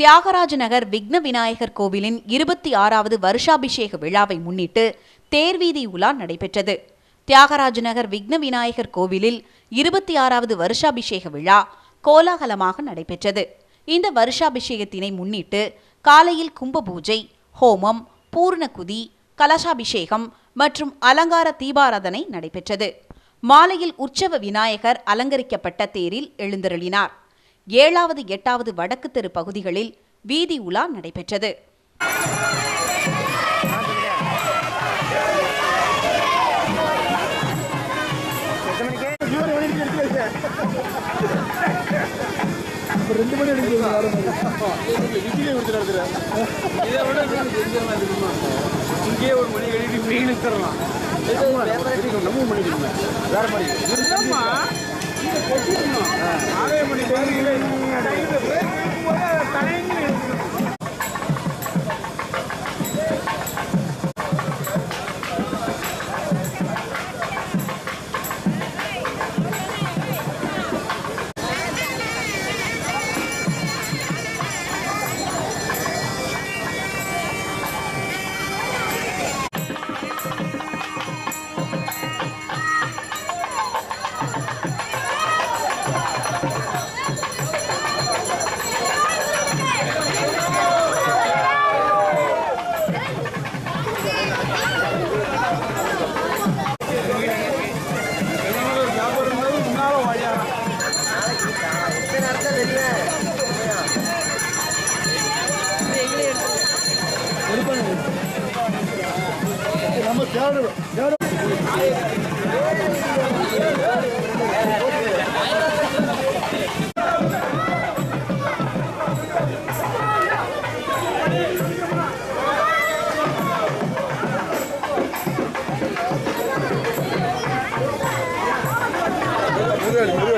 தியாகராஜ நகர் விக்ன விநாயகர் கோவிலின் இருபத்தி ஆறாவது வருஷாபிஷேக விழாவை முன்னிட்டு தேர்வீதி உலா நடைபெற்றது. தியாகராஜ நகர் விக்ன விநாயகர் கோவிலில் இருபத்தி ஆறாவது வருஷாபிஷேக விழா கோலாகலமாக நடைபெற்றது. இந்த வருஷாபிஷேகத்தினை முன்னிட்டு காலையில் கும்ப பூஜை ஹோமம் பூர்ணகுதி கலசாபிஷேகம் மற்றும் அலங்கார தீபாராதனை நடைபெற்றது. மாலையில் உற்சவ விநாயகர் அலங்கரிக்கப்பட்ட தேரில் எழுந்தருளினார். ஏழாவது எட்டாவது வடக்கு தெரு பகுதிகளில் வீதி உலா நடைபெற்றது. ரெண்டு மணி ஒரு மணி எழுதி மீன் தரலாம். வேற மாதிரி Thank you. Buraya, buraya.